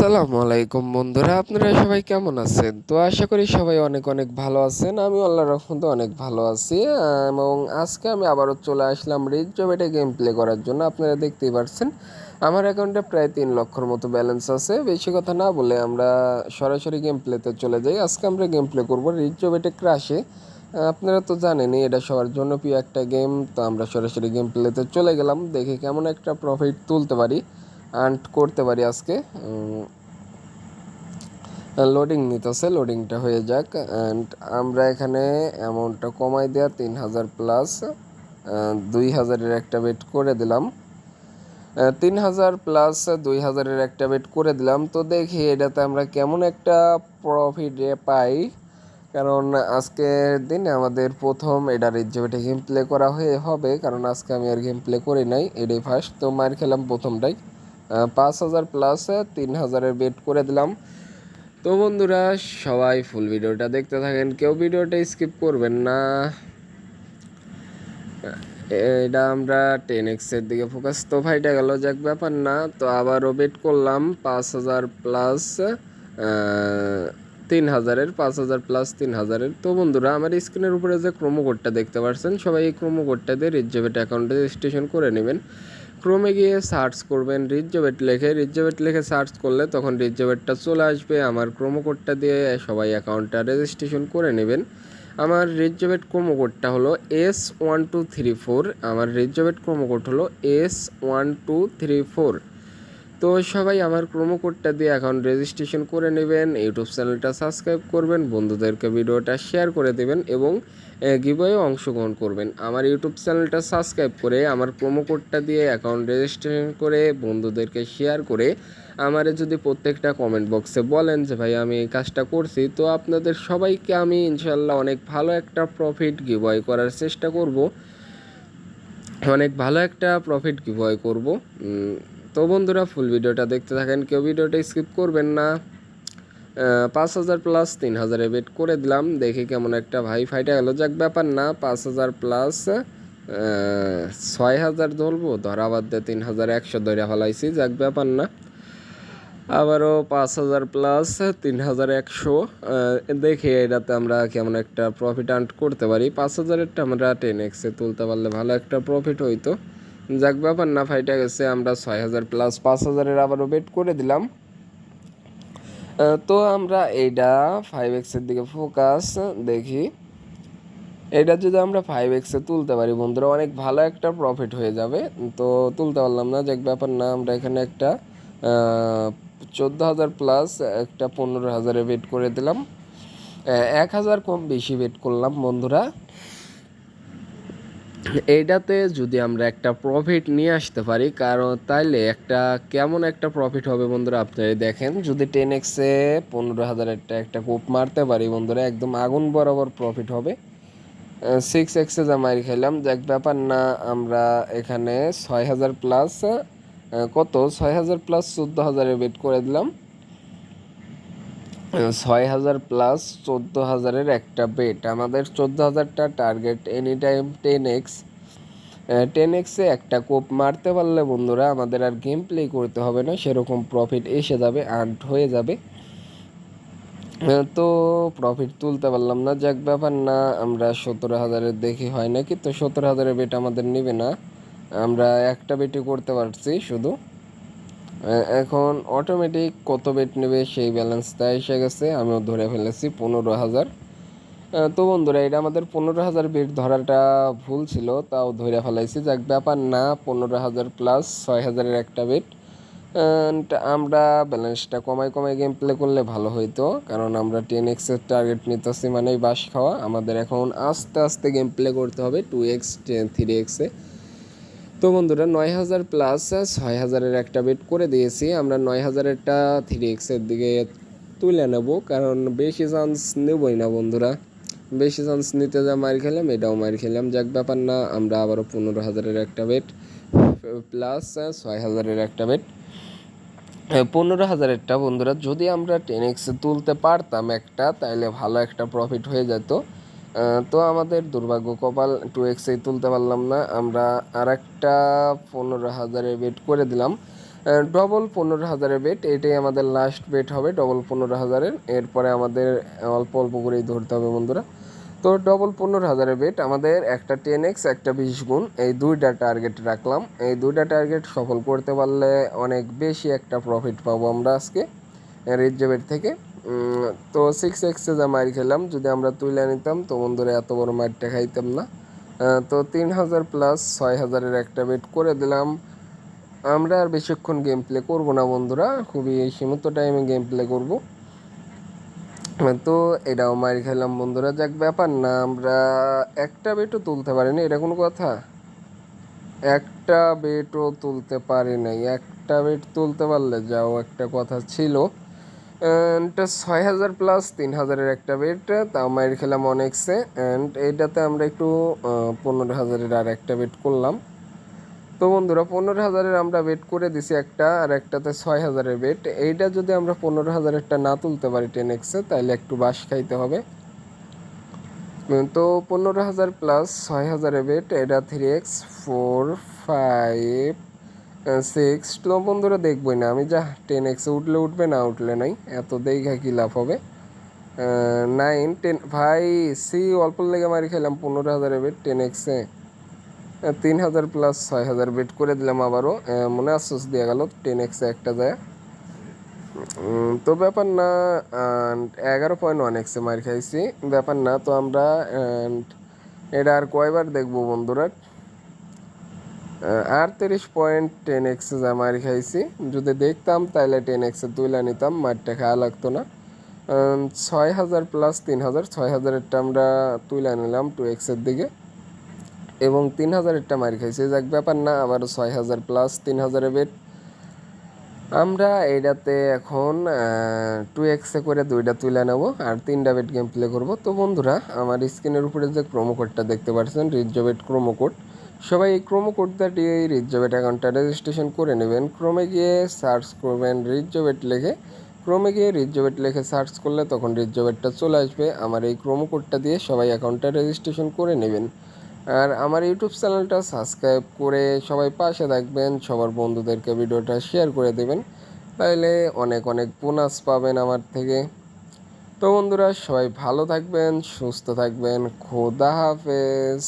আসসালামু আলাইকুম বন্ধুরা, আপনারা সবাই কেমন আছেন? তো আশা করি সবাই অনেক অনেক ভালো আছেন আমি আল্লাহ রহমতে অনেক ভালো আছি। এবং আজকে আমি আবারও চলে আসলাম রিচ জবেটে গেম প্লে করার জন্য, আপনারা দেখতেই পাচ্ছেন আমার অ্যাকাউন্টে প্রায় তিন লক্ষর মতো ব্যালেন্স আছে, বেশি কথা না বলে আমরা সরাসরি গেম প্লেতে চলে যাই। আজকে আমরা গেম প্লে করব রিচ জবেটে ক্রাশে আপনারা তো জানেনই, এটা সবার জন্য প্রিয় একটা গেম তো আমরা সরাসরি গেম প্লেতে চলে গেলাম, দেখি কেমন একটা প্রফিট তুলতে পারি। আর্ন করতে পারি আজকে। লোডিং নিতেছে লোডিংটা হয়ে যাক। অ্যান্ড আমরা এখানে অ্যামাউন্টটা কমাই দেওয়া তিন হাজার প্লাস দুই হাজারের একটা বেট করে দিলাম। তিন হাজার প্লাস দুই হাজারের একটা বেট করে দিলাম। তো দেখি এটাতে আমরা কেমন একটা প্রফিট পাই। কারণ আজকের দিনে আমাদের প্রথম এটা রিজেবেটে গেম প্লে করা হয়ে হবে। কারণ আজকে আমি আর গেম প্লে করি নাই, এটাই ফার্স্ট তো মার খেলাম প্রথমটাই। পাঁচ হাজার প্লাস তিন হাজারের বেট করে দিলাম। তো বন্ধুরা, সবাই ফুল ভিডিওটা দেখতে থাকেন, কেউ ভিডিওটা স্কিপ করবেন না। এটা আমরা টেন এক্সের দিকে ফোকাস তো ফাইটা গেল, যাক ব্যাপার না। তো আবারও বেট করলাম, পাঁচ হাজার প্লাস তিন হাজারের পাঁচ হাজার প্লাস তিন হাজারের তো বন্ধুরা, আমার স্ক্রিনের উপরে যে ক্রোমো কোডটা দেখতে পাচ্ছেন, সবাই এই ক্রোমো কোডটা দিয়ে রিজেবেট অ্যাকাউন্টে রেজিস্ট্রেশন করে নেবেন। ক্রোমে গিয়ে সার্চ করবেন রিজেবেট লেখে রিজেবেট লেখে সার্চ করলে তখন রিজেবেটটা চলে আসবে। আমার কোডটা দিয়ে সবাই অ্যাকাউন্টটা রেজিস্ট্রেশন করে নেবেন। আমার রিজেবেট কোডটা হলো S one two three four আমার রিজেবেট কোড হলো S one two three four তো সবাই আমার প্রোমো কোডটা দিয়ে অ্যাকাউন্ট রেজিস্ট্রেশন করে নেবেন ইউটিউব চ্যানেলটা সাবস্ক্রাইব করবেন, বন্ধুদেরকে ভিডিওটা শেয়ার করে দেবেন এবং গিবয়ে অংশগ্রহণ করবেন। আমার ইউটিউব চ্যানেলটা সাবস্ক্রাইব করে, আমার প্রোমো কোডটা দিয়ে অ্যাকাউন্ট রেজিস্ট্রেশন করে, বন্ধুদেরকে শেয়ার করে আমারে যদি প্রত্যেকটা কমেন্ট বক্সে বলেন যে, ভাই, আমি এই কাজটা করছি। তো আপনাদের সবাইকে আমি ইনশাল্লাহ অনেক ভালো একটা প্রফিট গিবয় করার চেষ্টা করব। অনেক ভালো একটা প্রফিট গিভওয়ে করব। তো বন্ধুরা ফুল ভিডিওটা দেখতে থাকেন। কেউ ভিডিওটা স্কিপ করবেন না। পাঁচ হাজার প্লাস তিন হাজারে বেট করে দিলাম। দেখি কেমন একটা ভাই ফাইটা গেল। যাক, ব্যাপার না, পাঁচ হাজার প্লাস ছয় হাজার ধরবো। ধরা বাদ দিয়ে তিন হাজার একশো ধরে ফেলাইছি। যাক, ব্যাপার না। আবারও পাঁচ হাজার প্লাস তিন হাজার একশো। দেখে এটাতে আমরা কেমন একটা প্রফিট আর্ন করতে পারি। পাঁচ হাজারেরটা আমরা টেন এক্সে তুলতে পারলে ভালো একটা প্রফিট হইতো। যাক ব্যাপার না, ফাইটা গেছে, আমরা ছয় হাজার প্লাস পাঁচ হাজারের আবারও বেট করে দিলাম। তো আমরা এইটা ফাইভ এক্সের দিকে ফোকাস দেখি। এটা যদি আমরা ফাইভ এক্সে তুলতে পারি, বন্ধুরা, অনেক ভালো একটা প্রফিট হয়ে যাবে। তো তুলতে পারলাম না, যাক ব্যাপার না, আমরা এখানে একটা চোদ্দ হাজার প্লাস একটা পনেরো হাজারে বেট করে দিলাম। এক হাজার কম বেশি বেট করলাম, বন্ধুরা। এইটাতে যদি আমরা একটা প্রফিট নিয়ে আসতে পারি, কারণ তাইলে একটা কেমন একটা প্রফিট হবে বন্ধুরা আপনারা দেখেন, যদি টেন এক্সে পনেরো হাজারেরটা একটা কোপ মারতে পারি বন্ধুরা, একদম আগুন বরাবর প্রফিট হবে। সিক্স এক্সে যা মারি খেলাম যাক ব্যাপার না, আমরা এখানে ছয় হাজার প্লাস কত? ছয় হাজার প্লাস চোদ্দ হাজারে বেট করে দিলাম। ছয় হাজার প্লাস চোদ্দ হাজারের একটা বেট আমাদের চোদ্দ হাজারটা target any time ten X ten এক্সে একটা কোপ মারতে পারলে বন্ধুরা আমাদের আর গেম প্লে করতে হবে না, সেরকম প্রফিট এসে যাবে আর্ন হয়ে যাবে। তো প্রফিট তুলতে পারলাম না, যাক ব্যাপার না, আমরা সতেরো হাজারের দেখি হয় নাকি, তো সতেরো হাজারের বেট আমাদের নেবে না। আমরা একটা বেটই করতে পারছি শুধু। এখন অটোমেটিক কত বেট নেবে সেই ব্যালেন্সটা এসে গেছে, আমিও ধরে ফেলেছি পনেরো হাজার। তো বন্ধুরা, এটা আমাদের পনেরো হাজার বেট ধরাটা ভুল ছিল, তাও ধরে ফেলাইছি। যাক, ব্যাপার না, পনেরো হাজার প্লাস ছয় হাজারের একটা বেট আমরা ব্যালেন্সটা কমাই কমাই গেম প্লে করলে ভালো হইতো, কারণ আমরা টেন এক্সের টার্গেট নিতেছি মানেই বাস খাওয়া। আমাদের এখন আস্তে আস্তে গেম প্লে করতে হবে টু এক্স থ্রি এক্সে তো বন্ধুরা, নয় হাজার প্লাস ছয় হাজারের একটা বেট করে দিয়েছি। আমরা নয় হাজারেরটা থ্রি এক্সের দিকে তুলে নেব, কারণ বেশি চান্স নেবই না বন্ধুরা। বেশি চান্স নিতে যা মার খেলাম, এটাও মার খেলাম। যাক ব্যাপার না, আমরা আবারও পনেরো হাজারের একটা বেট প্লাস ছয় হাজারের একটা বেট পনেরো হাজারেরটা বন্ধুরা, যদি আমরা টেন এক্সে তুলতে পারতাম একটা তাহলে ভালো একটা প্রফিট হয়ে যেত। তো আমাদের দুর্ভাগ্য, কপাল টু এক্সেই তুলতে পারলাম না। আমরা আর একটা পনেরো হাজারে বেট করে দিলাম। ডবল পনেরো হাজারের বেট এটাই আমাদের লাস্ট বেট হবে ডবল পনেরো হাজারের। এরপরে আমাদের অল্প অল্প করেই ধরতে হবে বন্ধুরা। তো ডবল পনেরো হাজারের বেট আমাদের একটা টেন এক্স একটা বিশ গুণ, এই দুইটা টার্গেট রাখলাম। এই দুইটা টার্গেট সফল করতে পারলে অনেক বেশি একটা প্রফিট পাবো আমরা আজকে রিজে বেট থেকে। তো সিক্স এক্সে যা মার খেলাম, যদি আমরা তুলে নিতাম, তো বন্ধুরা এত বড় মারটা খাইতাম না। তো তিন হাজার প্লাস ছয় হাজারের একটা বেট করে দিলাম। আমরা আর বেশিক্ষণ গেম প্লে করব না বন্ধুরা, খুবই সীমিত টাইমে গেম প্লে করব। তো এটাও মার খেলাম বন্ধুরা, যাক ব্যাপার না, আমরা একটা বেটও তুলতে পারিনি, এটা কোনো কথা? একটা বেটও তুলতে পারি নাই, একটা বেট তুলতে পারলে যাও, একটা কথা ছিল। অ্যান্ড ছয় হাজার প্লাস তিন হাজারের একটা বেট তাও মার খেলাম অনেকসে। অ্যান্ড এইটাতে আমরা একটু পনেরো হাজারের আর একটা বেট করলাম। তো বন্ধুরা পনেরো হাজারের আমরা বেট করে দিছি একটা, আর একটাতে ছয় হাজারের বেট এইটা যদি আমরা পনেরো হাজারেরটা না তুলতে পারি টেন এক্সে তাহলে একটু বাস খাইতে হবে। তো পনেরো হাজার প্লাস ছয় হাজারের বেট এটা three X four five six তো বন্ধুরা দেখবই না, আমি যা টেন এক্সে উঠলে উঠবে, না উঠলে নাই, এত দেখা কি লাভ হবে? নাইন টেন ভাই সি অল্প লেগে মারি খেলাম, পনেরো হাজারের বেট টেন এক্সে তিন হাজার প্লাস ছয় হাজার বেট করে দিলাম আবারও মনে আশ্বাস দেওয়া গেল টেন এক্সে একটা যায়। তো ব্যাপার না এগারো পয়েন্ট ওয়ান এক্সে মার খাইছি, ব্যাপার না, তো আমরা এটা আর কয়বার দেখব বন্ধুরা? আটত্রিশ পয়েন্ট টেন এক্সে যা মার খাইছি। যদি দেখতাম তাহলে টেন এক্সে তুলে নিতাম মারটা খাওয়া লাগতো না। ছয় হাজার প্লাস তিন হাজার, ছয় হাজারেরটা আমরা তুলে নিলাম টু এক্সের দিকে। এবং তিন হাজারেরটা মার খাইছি। যাক, ব্যাপার না আবার ছয় হাজার প্লাস তিন হাজারের বেট আমরা এইটাতে এখন টু এক্সে করে দুইটা তুলে নেব, আর তিনটা বেট গেম প্লে করব। তো বন্ধুরা, আমার স্ক্রিনের উপরে যে কোডটা দেখতে পাচ্ছেন রিজবেট কোড সবাই এই ক্রোমো কোডটা দিয়ে রিজবেট অ্যাকাউন্টটা রেজিস্ট্রেশন করে নেবেন। ক্রোমে গিয়ে সার্চ করবেন রিজবেট লিখে। ক্রোমে গিয়ে রিজবেট লিখে সার্চ করলে তখন রিজবেটটা চলে আসবে। আমার এই ক্রোমো কোডটা দিয়ে সবাই অ্যাকাউন্টটা রেজিস্ট্রেশন করে নেবেন। আর আমার ইউটিউব চ্যানেলটা সাবস্ক্রাইব করে সবাই পাশে থাকবেন। সবার বন্ধুদেরকে ভিডিওটা শেয়ার করে দেবেন। তাইলে অনেক অনেক বোনাস পাবেন আমার থেকে। তো বন্ধুরা সবাই ভালো থাকবেন, সুস্থ থাকবেন। খোদা হাফেজ।